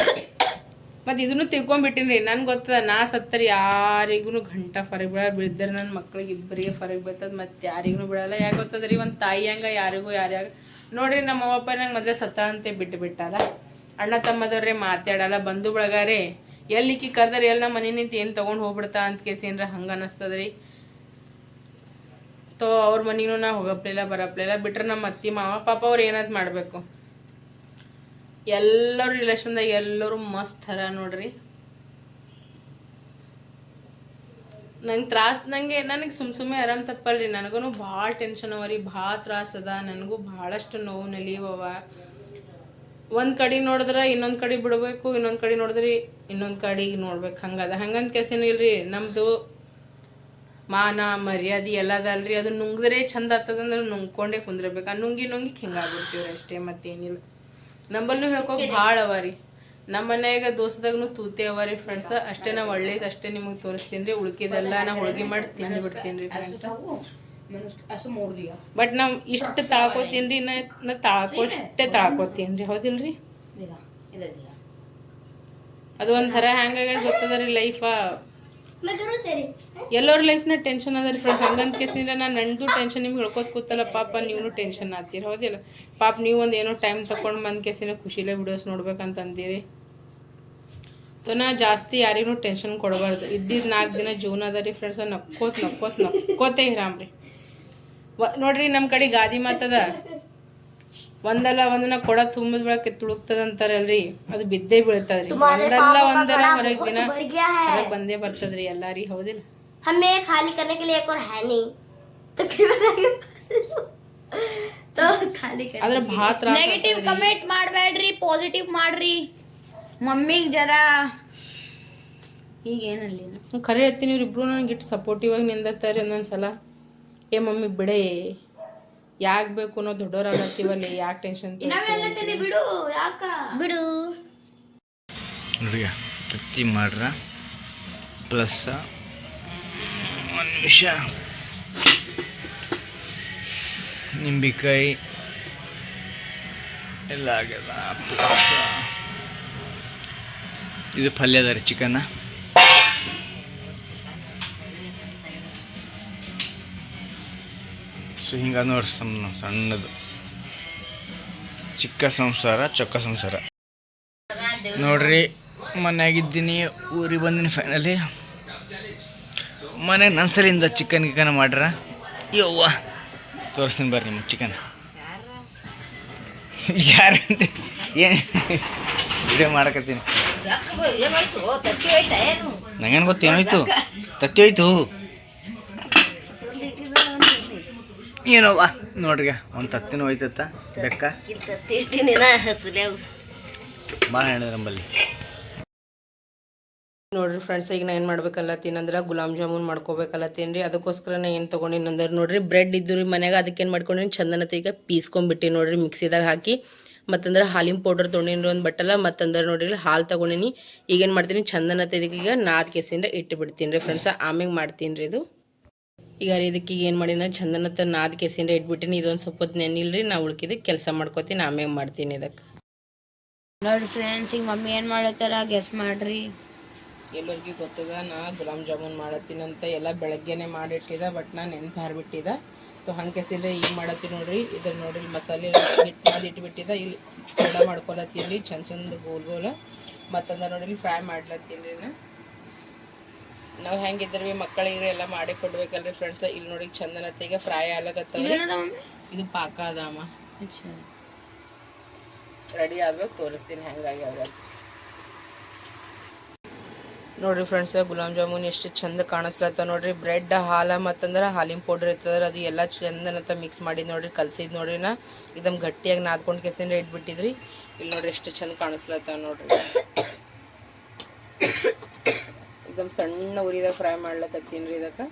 ಮತ್ತೆ ಇದನ್ನು ತಿಳ್ಕೊಂಡ್ಬಿಟ್ಟಿನ್ರಿ ನನ್ಗೆ ಗೊತ್ತದ, ನಾ ಸತ್ತರಿ ಯಾರಿಗೂ ಗಂಟ ಫರಕ್ ಬೀಳ ಬಿಳಿದ್ರೆ ನನ್ನ ಮಕ್ಳಿಗೆ ಇಬ್ಬರಿಗೆ ಫರಕ್ ಬೀಳ್ತದೆ, ಮತ್ತು ಯಾರಿಗೂ ಬಿಡಲ್ಲ. ಯಾಕೆ ಗೊತ್ತದ ರೀ ಒಂದು ತಾಯಿ ಹಂಗ ಯಾರಿಗೂ, ಯಾರ್ಯಾರು. ನೋಡ್ರಿ, ನಮ್ಮ ಅವ್ವಪ್ಪ ನಂಗೆ ಮದ್ವೆ ಸತ್ತಂತೆ ಬಿಟ್ಟು ಬಿಟ್ಟಲ್ಲ ಅಣ್ಣ ತಮ್ಮದವ್ರೆ ಮಾತಾಡಲ್ಲ. ಬಂಧು ಬಳಗಾರೆ ಎಲ್ಲಿಕ್ಕಿ ಕರ್ದಾರ, ಎಲ್ಲ ಮನೆ ನಿಂತು ಏನು ತೊಗೊಂಡು ಹೋಗ್ಬಿಡ್ತಾ ಅಂತ ಕೇಸಿನ್ರ ಹಂಗೆ ಅನ್ನಿಸ್ತದ್ರಿ ತೋ, ಅವ್ರ ಮನೆಗೂ ನಾ ಹೋಗಪ್ಲಿಲ್ಲ, ಬರಪ್ಲಿಲ್ಲ. ಬಿಟ್ರೆ ನಮ್ಮ ಅತ್ತಿ, ಮಾವ, ಪಾಪ ಅವ್ರು ಏನಾದ್ ಮಾಡಬೇಕು. ಎಲ್ಲರೂ ರಿಲೇಷನ್ದಾಗ ಎಲ್ಲರೂ ಮಸ್ತ್ ಹರ ನೋಡ್ರಿ. ನಂಗೆ ತ್ರಾಸ್, ನಂಗೆ, ನನಗೆ ಸುಮ್ ಸುಮ್ಮನೆ ಆರಾಮ್ ತಪ್ಪಲ್ರಿ. ನನಗೂ ಭಾಳ ಟೆನ್ಷನ್ ಅವ ರೀ, ಭಾಳ ತ್ರಾಸ ಅದ. ನನಗೂ ಭಾಳಷ್ಟು ನೋವು ನಲಿಯವ ಒಂದು ಕಡೆ ನೋಡಿದ್ರೆ ಇನ್ನೊಂದು ಕಡೆ ಬಿಡಬೇಕು, ಇನ್ನೊಂದು ಕಡೆ ನೋಡಿದ್ರಿ ಇನ್ನೊಂದು ಕಡೆಗೆ ನೋಡ್ಬೇಕು. ಹಂಗದ. ಹಂಗಂತ ಕೆಸಿನ ಇಲ್ರಿ. ನಮ್ಮದು ಮಾನ, ಮರ್ಯಾದೆ ಎಲ್ಲ ಅದಲ್ರಿ ಅದು ನುಂಗಿದ್ರೆ ಚಂದ ಆಗ್ತದಂದ್ರೆ ನುಂಗ್ಕೊಂಡೇ ಕುಂದಿರ್ಬೇಕು. ಆ ನುಂಗಿ ನುಂಗಿ ಹಿಂಗಾಗ್ಬಿಡ್ತೀವ್ರಿ ಅಷ್ಟೇ ಮತ್ತೇನಿಲ್ಲ. ನಂಬಲ್ನು ಹೇಳ್ಕೊಕ್ ಭಾಳ ಅವ ರೀ. ನಮ್ಮ ಮನ್ಯಾಗ ದೋಸದಾಗನು ತೂತೆ ಅವ ರೀ ಫ್ರೆಂಡ್ಸ್ ಅಷ್ಟೇ ನಾವು ಒಳ್ಳೇದು ಅಷ್ಟೇ ನಿಮಗೆ ತೋರಿಸ್ತೀನಿ ರೀ. ಉಳ್ಕಿದೆಲ್ಲ ನಾ ಹೋಳಿಗೆ ಮಾಡಿ ತಿಂದು ಬಿಡ್ತೀನಿ ರೀ ಬಟ್ ನಾವ್ ಇಷ್ಟು ತಳ್ಕೊತೀನಿ ರೀ ನಾ ತಳ್ಕೊತೀನಿ ರೀ. ಹೌದಿಲ್ರಿ? ಅದು ಹ್ಯಾಂಗಾಗ ಗೊತ್ತದ ರೀ ಎಲ್ಲರ ಲೈಫ್ನ ಟೆನ್ಷನ್ ಅದ ರೀ ಫ್ರೆಂಡ್ಸ್ ಹಂಗಂತ ಕೇಸಿಂದ್ರೆ ನಾನು ನಂದು ಟೆನ್ಷನ್ ನಿಮ್ಗೆ ಹೇಳ್ಕೊತ ಕೂತಲ್ಲ ಪಾಪ ನೀವು ಟೆನ್ಷನ್ ಆಗ್ತೀರಿ, ಹೌದಿಲ್ಲ? ಪಾಪ, ನೀವು ಒಂದು ಏನೋ ಟೈಮ್ ತಗೊಂಡು ಬಂದು ಕೇಸಿನ ಖುಷಿಲೇ ವಿಡಿಯೋಸ್ ನೋಡ್ಬೇಕಂತ ತೊ ನಾ ಜಾಸ್ತಿ ಯಾರಿಗೂ ಟೆನ್ಷನ್ ಕೊಡಬಾರ್ದು. ಇದ್ದಿದ್ದು ನಾಲ್ಕು ದಿನ ಜೂನ್ ಅದ ರೀ ಫ್ರೆಂಡ್ಸ್ ನಕ್ಕೋತ್ ನಕ್ಕೋತ್, ನಕ್ಕೋತೇ ಇರಾಮ್ರಿ ನೋಡ್ರಿ ನಮ್ಮ ಕಡೆ ಗಾದಿ ಮಾತದ ಒಂದಲ್ಲ ಒಂದನ್ನ ಕೊಡ ತುಂಬಿದ ಬೆಳಕ್ಕೆ ತುಳುಕ್ತದ ಅಂತಾರಲ್ರಿ ಅದು ಬಿದ್ದೇ ಬೀಳ್ತದ್ರಿ ಒಂದಲ್ಲ ಒಂದಲ್ಲ ಹೊರಗೆ ದಿನ भर गया है ಹೊರಗ್ ಬಂದೇ ಬರ್ತದ್ರಿ ಎಲ್ಲ ರೀ ಹೌದಿಲ್ಲ हमें खाली करने के लिए एक और है नहीं तो फिर बताइए तो खाली कर ಆದ್ರೆ ಭಾಳ ತ್ರಾಸ ನೆಗೆಟಿವ್ ಕಮೆಂಟ್ ಮಾಡಬೇಡ್ರಿ ಪಾಸಿಟಿವ್ ಮಾಡ್ರಿ ಮಮ್ಮಿಗೆ ಜರ ಈಗೇನಲ್ಲಿ ನಾನ್ ಖರೆ ಹೇಳ್ತೀನಿ ಇವ್ರಿಬ್ರು ನನಗೆ ಇಟ್ಟು ಸಪೋರ್ಟಿವ್ ಆಗಿ ನಿಂದಿರ್ತಾರೆ ಒಂದೊಂದ್ಸಲ ಏ ಮಮ್ಮಿ ಬಿಡೆ ಯಾಕೆ ಬೇಕು ಅನ್ನೋ ದೊಡ್ಡವರಾಗತ್ತೀವಲ್ಲಿ ಯಾಕೆ ಟೆನ್ಷನ್ ಬಿಡು ಯಾಕ? ಬಿಡು. ಯಾ ತತ್ತಿ ಮಾಡ್ರ. ಪ್ಲಸ್ ಒಂದು ನಿಮಿಷ. ನಿಂಬಿಕಾಯಿ. ಎಲ್ಲ ಆಗ್ಯದ. plus ಇದು ಪಲ್ಯ ಅದ ರೀ ಚಿಕನ್ನ ಸೊ ಹಿಂಗೆ ನೋಡ್ರಿ ಸಣ್ಣ ಸಣ್ಣದು. ಚಿಕ್ಕ ಸಂಸಾರ ಚೊಕ್ಕ ಸಂಸಾರ. ನೋಡ್ರಿ ಮನೆಯಾಗಿದ್ದೀನಿ ಊರಿಗೆ ಬಂದಿನಿ ಫೈನಲಿ ಮನೆ ನನ್ನ ಸಲಿಂದ ಚಿಕನ್ ಗಿಕನ್ ಮಾಡ್ರ. ಯವ್ವ ತೋರಿಸ್ತೀನಿ ಬರ್ರಿ ನಿಮ್ಗೆ ಚಿಕನ್ ಯಾರು ಏನು? ವಿಡಿಯೋ ಮಾಡಕತ್ತೀನಿ. ನಂಗೇನು ಗೊತ್ತೇನೋಯ್ತು ತತ್ತಿ ಹೋಯ್ತು. ಏನವ್ವ? ನೋಡ್ರಿ ಒಂದು ತತ್ತಿನ ಹೋಯ್ತತ್ತ ಬೆಕ್ಕ? ಭಾಳ ಹೇಳಿದ್ರೆ ನಮ್ಮಲ್ಲಿ ನೋಡ್ರಿ ಫ್ರೆಂಡ್ಸ್ ಈಗ ನಾ ಏನು ಮಾಡ್ಬೇಕಲ್ಲತ್ತೀನಿ ಅಂದ್ರೆ ಗುಲಾಬ್ ಜಾಮೂನ್ ಮಾಡ್ಕೋಬೇಕಲ್ಲತ್ತೀನಿ ರೀ. ಅದಕ್ಕೋಸ್ಕರ ನಾ ಏನು ತೊಗೊಂಡಿನಿ ಅಂದ್ರೆ ನೋಡ್ರಿ ಬ್ರೆಡ್ ಇದ್ದು ರೀ ಮನ್ಯಾಗ ಅದಕ್ಕೆ ಏನು ಮಾಡ್ಕೊಂಡಿನಿ ಚಂದನತೆ ಈಗ ಪೀಸ್ಕೊಂಡ್ಬಿಟ್ಟು ನೋಡ್ರಿ ಮಿಕ್ಸಿದಾಗ ಹಾಕಿ. ಮತ್ತಂದ್ರೆ ಹಾಲಿನ ಪೌಡರ್ ತೊಗೊಂಡಿನಿ ಒಂದು ಬಟ್ಟಲ್ಲ ಮತ್ತಂದ್ರೆ ನೋಡ್ರಿ ಹಾಲು ತೊಗೊಂಡಿನಿ. ಈಗೇನು ಮಾಡ್ತೀನಿ ಚಂದನತೆ ಇದಕ್ಕೆ ಈಗ ನಾದ್ ಕೆಸಿಂದ ಇಟ್ಟು ಬಿಡ್ತೀನಿ ರೀ ಫ್ರೆಂಡ್ಸ್ ಆಮೇಲೆ ಮಾಡ್ತೀನಿ ರೀ ಇದು. ಈಗ ಇದಕ್ಕೆ ಏನು ಮಾಡಿನ? ಚಂದನತ್ತ ನಾದ್ ಕೆಸಿಂದ ಇಟ್ಬಿಟ್ಟಿನಿ. ಇದೊಂದು ಸ್ವಲ್ಪ ಹೊತ್ತು ನೆನಿಲ್ರಿ ನಾ ಉಳ್ಕಿದಕ್ಕೆ ಕೆಲಸ ಮಾಡ್ಕೋತೀನಿ ಆಮೇಲೆ ಮಾಡ್ತೀನಿ ಇದಕ್ಕೆ ನೋಡಿ ಫ್ರೆಂಡ್ಸ್ ಈಗ ಮಮ್ಮಿ ಏನು ಮಾಡತ್ತಾರ? ಗೆಸ್ ಮಾಡ್ರಿ. ಎಲ್ಲರಿಗೂ ಗೊತ್ತದ ನಾ ಗುಲಾಬ್ ಜಾಮೂನ್ ಮಾಡತ್ತೀನಿ ಅಂತ ಎಲ್ಲ ಬೆಳಗ್ಗೆನೆ ಮಾಡಿಟ್ಟಿದ ಬಟ್ ನಾ ನೆನ್ಪು ಹಾರ್ಬಿಟ್ಟಿದ ಸೊ ಹಂಗೆ ಕೆಸಿದ್ರೆ ಈಗ ಮಾಡತ್ತೀನಿ ನೋಡ್ರಿ? ಇದ್ರ ನೋಡ್ರಿ ಮಸಾಲೆ ಹಿಟ್ಟು ಮಾಡಿ ಇಟ್ಬಿಟ್ಟಿದ. ಇಲ್ಲಿ ಎಲ್ಲ ಮಾಡ್ಕೊಳತ್ತೀನಿ ಚಂದ ಚಂದ ಗೋಲ್ ಗೋಲ. ಮತ್ತಂದ್ರೆ ನೋಡಿ ಫ್ರೈ ಮಾಡ್ಲತ್ತೀನಿ ರೀ ನಾ. ನಾವು ಹೆಂಗಿದ್ರೆ ಭೀ ಮಕ್ಕಳಿಗೆ ಎಲ್ಲ ಮಾಡಿ ಕೊಡ್ಬೇಕಲ್ರಿ ಫ್ರೆಂಡ್ಸ್ ಇಲ್ಲಿ ನೋಡಿ ಚಂದನತೆಗೆ ಫ್ರೈ ಆಗ್ಲಕತ್ತವ ಇದು ಪಾಕ ಅದಾಮ ರೆಡಿ ಆದ್ಬೇಕು ತೋರಿಸ್ತೀನಿ ಹೆಂಗಾಗಿ ಅವ್ರ ನೋಡ್ರಿ ಫ್ರೆಂಡ್ಸ್ ಗುಲಾಬ್ ಜಾಮೂನ್ ಎಷ್ಟು ಚಂದ ಕಾಣಿಸ್ಲತ್ತ ನೋಡ್ರಿ. ಬ್ರೆಡ್ ಹಾಲ ಮತ್ತಂದ್ರೆ ಹಾಲಿನ ಪೌಡರ್ ಇರ್ತದ್ರ. ಅದು ಎಲ್ಲ ಚಂದನತ್ತ ಮಿಕ್ಸ್ ಮಾಡಿ ನೋಡ್ರಿ. ಕಲ್ಸಿದ್ ನೋಡ್ರಿ ನಾ. ಇದಮ್ ಗಟ್ಟಿಯಾಗಿ ನಾದ್ಕೊಂಡು ಕೆಸಿಂದ ಇಟ್ಬಿಟ್ಟಿದ್ರಿ. ಇಲ್ಲಿ ನೋಡ್ರಿ ಎಷ್ಟು ಚಂದ ಕಾಣಿಸ್ಲತ್ತ ನೋಡ್ರಿ. ಇದಮ್ ಸಣ್ಣ ಉರಿದಾಗ ಫ್ರೈ ಮಾಡ್ಲಕತ್ತೀನಿ ರೀ ಇದಕ್ಕೆ.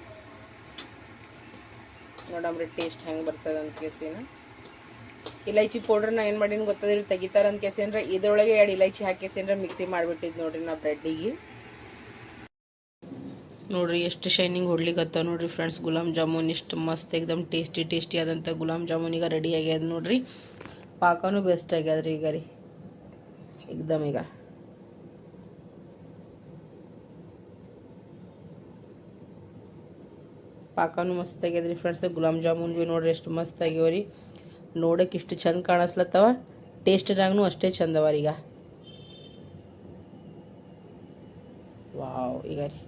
ನೋಡಮ್ರಿ ಟೇಸ್ಟ್ ಹೆಂಗೆ ಬರ್ತದೆ ಅಂತ ಕೇಸಿನ. ಇಲೈಚಿ ಪೌಡ್ರ್ ನಾ ಏನು ಮಾಡೀನಿ ಗೊತ್ತದ್ರಿ ತೆಗಿತಾರ ಅಂತ ಕೆಸಿಂದ್ರೆ ಇದ್ರೊಳಗೆ ಎರಡು ಇಲೈಚಿ ಹಾಕಿಸಿಂದ್ರೆ ಮಿಕ್ಸಿ ಮಾಡಿಬಿಟ್ಟಿದ್ದು ನೋಡ್ರಿ ನಾ ಬ್ರೆಡ್ಡಿಗೆ ನೋಡ್ರಿ ಎಷ್ಟು ಶೈನಿಂಗ್ ಹೊಡ್ಲಿಕತ್ತಾವ ನೋಡ್ರಿ ಫ್ರೆಂಡ್ಸ್ ಗುಲಾಬ್ ಜಾಮೂನ್ ಇಷ್ಟು ಮಸ್ತ್, ಎಕ್ದಮ್ ಟೇಸ್ಟಿ ಟೇಸ್ಟಿ ಆದಂಥ ಗುಲಾಬ್ ಜಾಮೂನ್ ಈಗ ರೆಡಿ ಆಗ್ಯದ ನೋಡ್ರಿ. ಪಾಕನೂ ಬೆಸ್ಟ್ ಆಗ್ಯದ್ರಿ ಈಗ ರೀ. ಎಕ್ದಮ್ ಈಗ. ಪಾಕನೂ ಮಸ್ತ್ ಆಗ್ಯದ್ರಿ ಫ್ರೆಂಡ್ಸ್ ಗುಲಾಬ್ ಜಾಮೂನ್ ಭೀ ನೋಡ್ರಿ ಎಷ್ಟು ಮಸ್ತ್ ಆಗ್ಯಾವ ರೀ. ನೋಡಕ್ಕೆ ಇಷ್ಟು ಚಂದ ಕಾಣಿಸ್ಲತ್ತವ. ಟೇಸ್ಟ್ನಾಗೂ ಅಷ್ಟೇ ಚಂದವ ರೀ ಈಗ. ವಾವ್ ಈಗ ರೀ.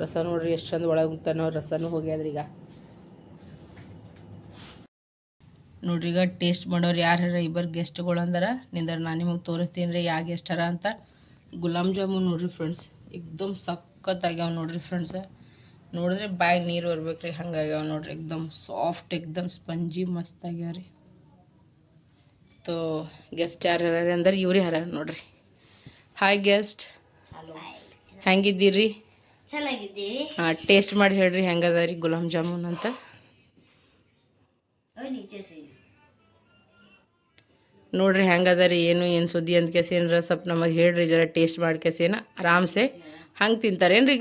ರಸ ನೋಡ್ರಿ ಎಷ್ಟು ಚಂದ ಒಳಗೆ ಹೋಗ್ತಾನೋ ರಸನೂ ಹೋಗ್ಯಾದ್ರಿ ಈಗ. ನೋಡ್ರಿ ಈಗ ಟೇಸ್ಟ್ ಮಾಡೋರು ಯಾರ್ಯಾರ ಇಬ್ಬರು ಗೆಸ್ಟ್ಗಳು ಅಂದಾರ ನಿಂದ್ರೆ ನಾನು ನಿಮಗೆ ತೋರಿಸ್ತೀನಿ ರೀ ಗೆಸ್ಟ್ ಅರ ಅಂತ. ಗುಲಾಬ್ ಜಾಮೂನ್ ನೋಡ್ರಿ ಫ್ರೆಂಡ್ಸ್ ಎಕ್ದಮ್ ಸಖತ್ತಾಗ್ಯಾವ ನೋಡ್ರಿ ಫ್ರೆಂಡ್ಸ್ ನೋಡಿದ್ರೆ ಬಾಯಿ ನೀರು ಬರ್ಬೇಕ್ರಿ ಹಂಗಾಗ್ಯಾವ ನೋಡ್ರಿ. ಎಕ್ದಮ್ ಸಾಫ್ಟ್ ಎಕ್ದಮ್ ಸ್ಪಂಜಿ ಮಸ್ತ್ ಆಗ್ಯಾವ ರೀ ತೋ ಗೆಸ್ಟ್ ಯಾರು ಹರ ಅಂದ್ರೆ ಇವ್ರಿ ಹರ ನೋಡ್ರಿ. ಹಾಯ್ ಗೆಸ್ಟ್ ಹೆಂಗಿದ್ದೀರಿ? ಹಾಂ ಟೇಸ್ಟ್ ಮಾಡಿ ಹೇಳ್ರಿ ಹೆಂಗದ ರೀ ಗುಲಾಬ್ ಜಾಮೂನ್ ಅಂತ. ನೋಡ್ರಿ ಹೆಂಗದ ರೀ ಏನು ಏನು ಸುದ್ದಿ ಅಂತ ಕೇಸಿನ್ರ ಸ್ವಲ್ಪ ನಮಗೆ ಹೇಳ್ರಿ ಜರ ಟೇಸ್ಟ್ ಮಾಡಿ ಕೇಸಿನ ಆರಾಮ್ಸೆ? ಹಂಗೆ ತಿಂತಾರೇನ್ರಿ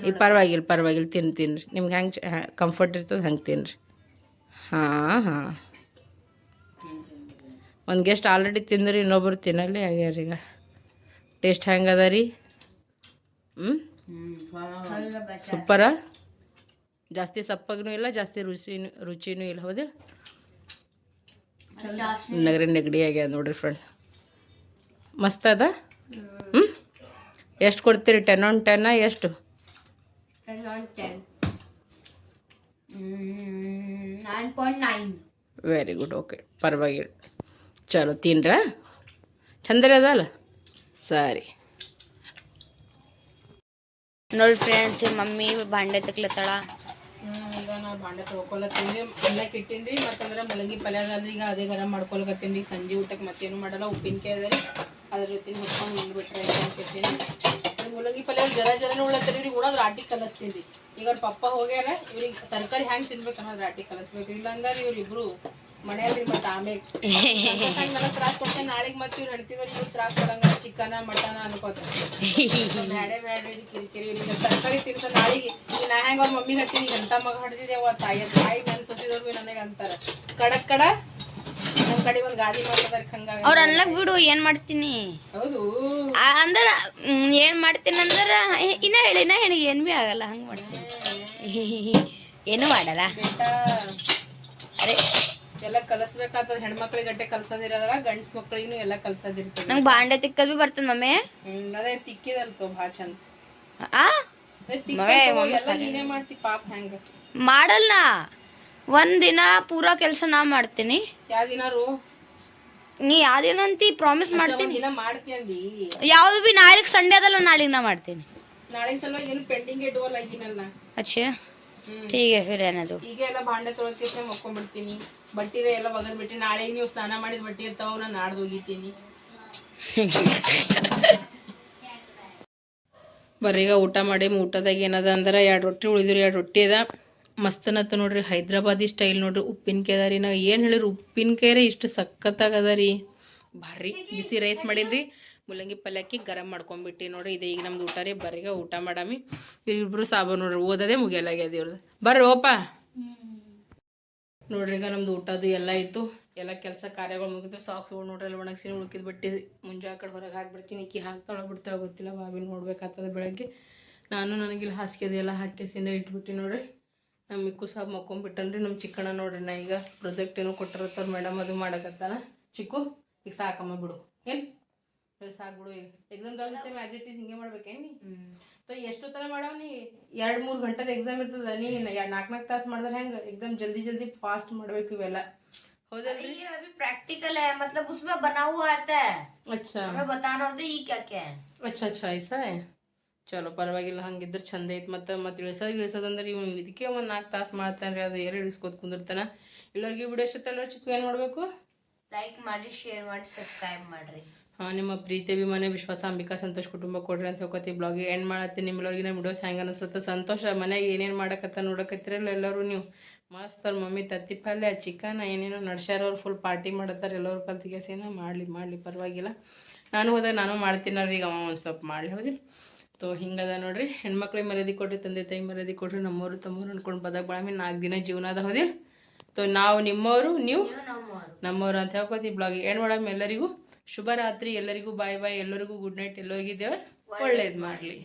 ಈ ಪರವಾಗಿಲ್ಲ ಪರವಾಗಿಲ್ಲ ತಿನ್ ತಿನ್ರಿ. ನಿಮ್ಗೆ ಹೆಂಗೆ ಕಂಫರ್ಟ್ ಇರ್ತದೆ ಹಂಗೆ ತಿನ್ರಿ. ಹಾಂ ಹಾಂ. ಒಂದು ಗೆಸ್ಟ್ ಆಲ್ರೆಡಿ ತಿಂದ್ರಿ ಇನ್ನೊಬ್ರು ತಿನ್ನಲ್ಲಿ ಆಗ್ಯಾರ ಈಗ. ಟೇಸ್ಟ್ ಹೆಂಗದ ರೀ ಹ್ಞೂ ಸೂಪರ ಜಾಸ್ತಿ ಸಪ್ಪಗೂ ಇಲ್ಲ ಜಾಸ್ತಿ ರುಚಿ ರುಚಿನೂ ಇಲ್ಲ ಹೌದಿಲ್ಲ ನಗರ ನೆಗಡಿ ಆಗ್ಯಾದ ನೋಡ್ರಿ ಫ್ರೆಂಡ್ಸ್ ಮಸ್ತ್ ಅದ? ಹ್ಞೂ ಎಷ್ಟು ಕೊಡ್ತೀರಿ? ಟೆನ್ ಆನ್ ಟೆನ್ ಎಷ್ಟು? ವೆರಿ ಗುಡ್ ಓಕೆ ಪರವಾಗಿಲ್ಲ. ಚಲೋ ತಿನ್ರ? ಚಂದ್ರ ಅದಲ್ಲ? ಸರಿ. ನೋಡಿ ಫ್ರೆಂಡ್ಸ್ ಮಮ್ಮಿ ಬಾಂಡೆ ತಕ್ಲತ್ತಾಳ. ಈಗ ನಾವು ಬಾಂಡೆ ತೊಳ್ಕೊಳತ್ತೀನಿ ಎಲ್ಲಕ್ಕೆ ರೀ ಮತ್ತಂದ್ರೆ ಮೂಲಂಗಿ ಪಲ್ಯ ಅದ್ರಿ ಈಗ ಅದೇ ಗರಂ ಮಾಡ್ಕೊಳಕತ್ತೀನಿ ರೀ ಸಂಜೆ ಊಟಕ್ಕೆ ಮತ್ತೇನು ಮಾಡಲ್ಲ. ಉಪ್ಪಿನಕಾಯಿ ಅದ ರೀ ಅದ್ರ ಜೊತೆ ಮುಚ್ಕೊಂಡು ಉಂಡ್ಬಿಟ್ರೆ ಅಂತಿರ್ತೀನಿ ಮೂಲಂಗಿ ಪಲ್ಯ ಜರ ಜರನೇ ಉಳತ್ತೀರಿ. ರೀ ಉಣೋದು ರಾಟಿ ಕಲಿಸ್ತೀನಿ. ರೀ ಈಗ ಪಪ್ಪ ಹೋಗ್ಯಾರ, ಇವ್ರಿಗೆ ತರಕಾರಿ ಹ್ಯಾಂಗೆ ತಿನ್ಬೇಕು ಅನ್ನೋದು ರಾಟಿ ಕಲಿಸ್ಬೇಕು. ಇಲ್ಲಾಂದ್ರೆ ಇವ್ರಿಬ್ರು ಮನೆಯಲ್ರಿ ಮತ್ತೆ ಆಮೇಲೆ. ತ್ರಾಸ ಕೊಡ್ತೇನೆ ನಾಳೆಗೆ ಮತ್ತೆ ಇವ್ರು ಹೆಣ್ತಿದ್ರು ಇವ್ರು ತ್ರಾಸ ಕೊಡಂಗ ಚಿಕನ ಮಟನ ಅನ್ಕೋತಾರೆ. ಬ್ಯಾಡೆ ಬ್ಯಾಡ್ರಿ ಇದು ಕಿರಿಕಿರಿ ಇಲ್ಲ ತರಕಾರಿ ತಿನ್ಸ ನಾಳೆಗೆ. ನಾ ಹೆಂಗ ಅವ್ರ ಮಮ್ಮಿ ಹತ್ತೀನಿ ಎಂತ ಮಗ ಅವ ತಾಯಿ ತಾಯಿ ನನ್ನ ಸೊಸಿದವ್ರು ಬಿ ನನಗೆ ಅಂತಾರೆ. ಕಡಕ್ ಕಡ ನಮ್ಮ ಕಡೆ ಒಂದು ಗಾದಿ ಮಾತಾಡ್ತಾರೆ ಹಂಗ ಅವ್ರ ಅನ್ಲಕ್ ಬಿಡು ಏನ್ ಮಾಡ್ತೀನಿ? ಹೌದು. ಅಂದ್ರ ಏನ್ ಮಾಡ್ತೀನಿ ಅಂದ್ರ ಇನ್ನ ಹೇಳಿ ಇನ್ನ ಹೇಳಿ ಏನ್ ಬಿ ಆಗಲ್ಲ ಹಂಗ ಮಾಡ್ತೀನಿ. ಏನು ಮಾಡಲ್ಲ. ಅರೆ. ಎಲ್ಲ ಕಲಿಸ್ಬೇಕಾಗ್ತದ. ಹೆಣ್ಮಕ್ಳಿಗೆ ಗಟ್ಟೆ ಕಲ್ಸೋದಿರೋದಲ್ಲ ಗಂಡ್ಸ್ ಮಕ್ಳಿಗೂ ಎಲ್ಲ ಕಲ್ಸೋದಿರ್ತದೆ. ನಂಗೆ ಬಾಂಡೆ ತಿಕ್ಕದ್ ಬಿ ಬರ್ತದ ಮಮ್ಮಿ. ಹ್ಮ್ ಅದೇ ತಿಕ್ಕಿದಲ್ತೋ ಭಾಳ ಚಂದ. ಆ? ಅದೇ ತಿಕ್ಕಲ್ತೋ, ಎಲ್ಲ ನೀನೇ ಮಾಡ್ತಿ ಪಾಪ ಹೆಂಗ. ಮಾಡಲ್ಲ ಒಂದಿನ ದಿನ ಪೂರಾ ಕೆಲಸ ನಾ ಮಾಡ್ತೀನಿ. ಯಾವ ದಿನಾರು? ನೀ ಅಂತಿ? ಪ್ರಾಮಿಸ್ ಮಾಡ್ತೀನಿ. ದಿನ ಮಾಡ್ತಿ ಅಂದಿ. ಯಾವ್ದು ಬಿ ನಾಳೆಗ್ ಸಂಡೇ ಅದಲ್ಲ ನಾಳೆ ನಾ ಮಾಡ್ತೀನಿ. ನಾಳೆ ಸಲುವಾಗಿ ಏನು ಪೆಂಡಿಂಗ್ ಇಡುವಲ್ಲ ಈಗಿನಲ್ಲ ಅಚ್ಚಾ. ಹೀಗೆ ಫಿರ್ ಏನದು ಈಗ ಎಲ್ಲ ಭಾಂಡೆ ತೊಳತಿರ್ತೀನಿ ಮಕ್ಕೊಂಡ್ಬಿಡ್ತೀನಿ. ಬಟ್ಟಿರ ಎಲ್ಲ ಒಗದ್ ಬಿಟ್ಟಿ ನಾಳೆ ನೀವು ಸ್ನಾನ ಮಾಡಿದ ಬಟ್ಟಿ ಇರ್ತಾವ ನಾನು ನಾಡ್ದು ಹೋಗಿತೀನಿ ಬರ್ರೀಗ ಊಟ ಮಾಡಿ ಊಟದಾಗ ಏನದ ಅಂದ್ರೆ ಎರಡು ರೊಟ್ಟಿ ಉಳಿದ್ರಿ ಎರಡು ರೊಟ್ಟಿ ಅದ. ಮಸ್ತ್ ಅನ್ನತ್ತ ನೋಡ್ರಿ ಹೈದ್ರಾಬಾದಿ ಸ್ಟೈಲ್ ನೋಡ್ರಿ. ಉಪ್ಪಿನಕಾಯಿ ಅದ ರೀ ನಾವು ಏನು ಹೇಳಿರಿ ಉಪ್ಪಿನಕಾಯಿ ರೀ ಇಷ್ಟು ಸಖತ್ತಾಗದ ರೀ ಭಾರಿ ಬಿಸಿ ರೈಸ್ ಮಾಡೀನ್ರಿ. ಮುಲ್ಲಂಗಿ ಪಲ್ಯಕ್ಕೆ ಗರಂ ಮಾಡ್ಕೊಂಡ್ಬಿಟ್ಟು ನೋಡ್ರಿ, ಇದೆ ಈಗ ನಮ್ದು ಊಟ ರೀ. ಬರೀಗ ಊಟ ಮಾಡಾಮಿ. ಇವ್ರಿಬ್ರು ಸಾಬು ನೋಡ್ರಿ, ಓದೋದೇ ಮುಗಿಯಲಾಗ್ಯದ ಇವ್ರದ್ದು ಬರ್ರಿ ಓಪ ನೋಡ್ರಿ ಈಗ ನಮ್ದು ಊಟದು ಎಲ್ಲ ಇತ್ತು ಎಲ್ಲ ಕೆಲಸ ಕಾರ್ಯಗಳು ಮುಗಿತು ಸಾಕ್ಸ್ಗಳು ನೋಡ್ರಿ ಎಲ್ಲ ಒಣಗಿಸಿ ಉಳ್ಕಿದ್ ಬಟ್ಟೆ ಮುಂಜಾ ಕಡೆ ಹೊರಗೆ ಹಾಕ್ಬಿಡ್ತೀನಿ. ಈಕಿ ಹಾಕ್ತಾಳ ಗೊತ್ತಿಲ್ಲ, ಬಾವಿ ನೋಡ್ಬೇಕಾಗ್ತದೆ ಬೆಳಗ್ಗೆ. ನಾನು ನನಗಿಲ್ಲಿ ಹಾಸಿಗೆ ಎಲ್ಲ ಹಾಕಿಸಿನ ಇಟ್ಬಿಟ್ಟು ನೋಡ್ರಿ. ನಮ್ಮ ಇಕ್ಕು ಸಾಬ್ ಮಕ್ಕೊಂಬಿಟ್ಟನ್ರಿ ನಮ್ಮ ಚಿಕ್ಕಣ್ಣ ನೋಡ್ರಿ. ನಾ ಈಗ ಪ್ರೊಜೆಕ್ಟ್ ಏನೋ ಕೊಟ್ಟಿರತ್ತಾರ ಮೇಡಮ್ ಅದು ಮಾಡಕತ್ತಾನ. ಚಿಕ್ಕು, ಈಗ ಸಾಕಮ್ಮ ಬಿಡು. ಏನು? ಸಾಕು ಬಿಡು ಈಗ exam same as it is ಹಿಂಗೆ ಮಾಡ್ಬೇಕೇನು ನೀ ಸೊ ಎಷ್ಟು ತರ ಮಾಡವ್ ನೀ ಎರಡು ಮೂರು ಗಂಟೆದ ಎಕ್ಸಾಮ್ ಇರ್ತದ ನೀ ಎರಡು ನಾಲ್ಕು ನಾಲ್ಕು ತಾಸು ಮಾಡಿದ್ರೆ ಹೆಂಗೆ ಎಕ್ದಮ್ ಜಲ್ದಿ ಜಲ್ದಿ ಫಾಸ್ಟ್ ಮಾಡ್ಬೇಕು ಇವೆಲ್ಲ ಹೌದಲ್ರಿ ये अभी प्रैक्टिकल है मतलब उसमें बना हुआ आता है ಅಚ್ಚಾ हमें बताना होता है ये क्या क्या है ಅಚ್ಚಾ ಅಚ್ಚಾ ಐಸಾ ಚಲೋ ಪರವಾಗಿಲ್ಲ ಹಂಗಿದ್ರೆ ಚಂದ ಐತೆ ಮತ್ತು ಮತ್ತೆ ಇಳಿಸೋದು ಇಳಿಸೋದಂದ್ರೆ ಇವ್ ಇದಕ್ಕೆ ಒಂದು ನಾಲ್ಕು ತಾಸು ಮಾಡ್ತಾನೆ ರೀ ಅದು ಎರಡು ಇಳಿಸ್ಕೊತ ಕುಂದಿರ್ತಾನ ಎಲ್ಲರಿಗೆ ವಿಡಿಯೋ ಇಷ್ಟೆಲ್ಲ ಚಿಕ್ಕ ಏನು ಮಾಡಬೇಕು ಲೈಕ್ ಮಾಡಿ ಶೇರ್ ಮಾಡಿ ಸಬ್ಸ್ಕ್ರೈಬ್ ಮಾಡ್ರಿ ಹಾಂ ನಿಮ್ಮ ಪ್ರೀತಿ ಅಭಿಮಾನ ವಿಶ್ವಾಸ ಅಂಬಿಕಾ ಸಂತೋಷ್ ಕುಟುಂಬ ಕೊಡ್ರಿ ಅಂತ ಹೇಳ್ಕೋತಿ ಬ್ಲಾಗ್ ಎಂಡ್ ಮಾಡತ್ತೀನಿ ನಿಮ್ಮೆಲ್ಲರಿಗೆ ನಮ್ಮ ವಿಡಿಯೋಸ್ ಹೆಂಗೆ ಅನಿಸ್ಲತ್ತ ಸಂತೋಷ ಮನೆಗೆ ಏನೇನು ಮಾಡಕತ್ತ ನೋಡಕತ್ತಿರಲ್ಲ ಎಲ್ಲರೂ ನೀವು. ಮಸ್ತ್ ಅವ್ರ ಮಮ್ಮಿ ತತ್ತಿ ಪಲ್ಯ ಚಿಕನ್ ಏನೇನೋ ನಡ್ಸ್ಯಾರ ಅವ್ರು ಫುಲ್ ಪಾರ್ಟಿ ಮಾಡತ್ತಾರೆ. ಎಲ್ಲರೂ ಕಲ್ತಿಗೆ ಸೇನ ಮಾಡಲಿ ಮಾಡಲಿ ಪರವಾಗಿಲ್ಲ. ನಾನು ಹೋದಾಗ ನಾನು ಮಾಡ್ತೀನಲ್ರಿ ಈಗ ಅವ ಒಂದು ಸ್ವಲ್ಪ ಮಾಡಲಿ ಹೌದಿಲ್ಲ? ತೋ ಹಿಂಗದ ನೋಡ್ರಿ. ಹೆಣ್ಮಕ್ಳಿಗೆ ಮರ್ಯಾದೆ ಕೊಡ್ರಿ ತಂದೆ ತಾಯಿ ಮರ್ಯಾದೆ ಕೊಡ್ರಿ ನಮ್ಮವರು ತಮ್ಮವ್ರು ಅನ್ಕೊಂಡು ಬದಾಗ ಬಳಮಿ ನಾಲ್ಕು ದಿನ ಜೀವನ ಅದ ಹೌದಿಲ್ಲ? ತೋ ನಾವು ನಿಮ್ಮವರು ನೀವು ನಮ್ಮವರು. ಅಂತ ಹೇಳ್ಕೊತೀವಿ ಬ್ಲಾಗ್ ಏನು ಮಾಡಮ್ಮ ಎಲ್ಲರಿಗೂ ಶುಭರಾತ್ರಿ ಎಲ್ಲರಿಗೂ ಬಾಯ್ ಬಾಯ್ ಎಲ್ಲರಿಗೂ ಗುಡ್ ನೈಟ್ ಎಲ್ಲರಿಗೂ ದೇವರು ಒಳ್ಳೇದು ಮಾಡಲಿ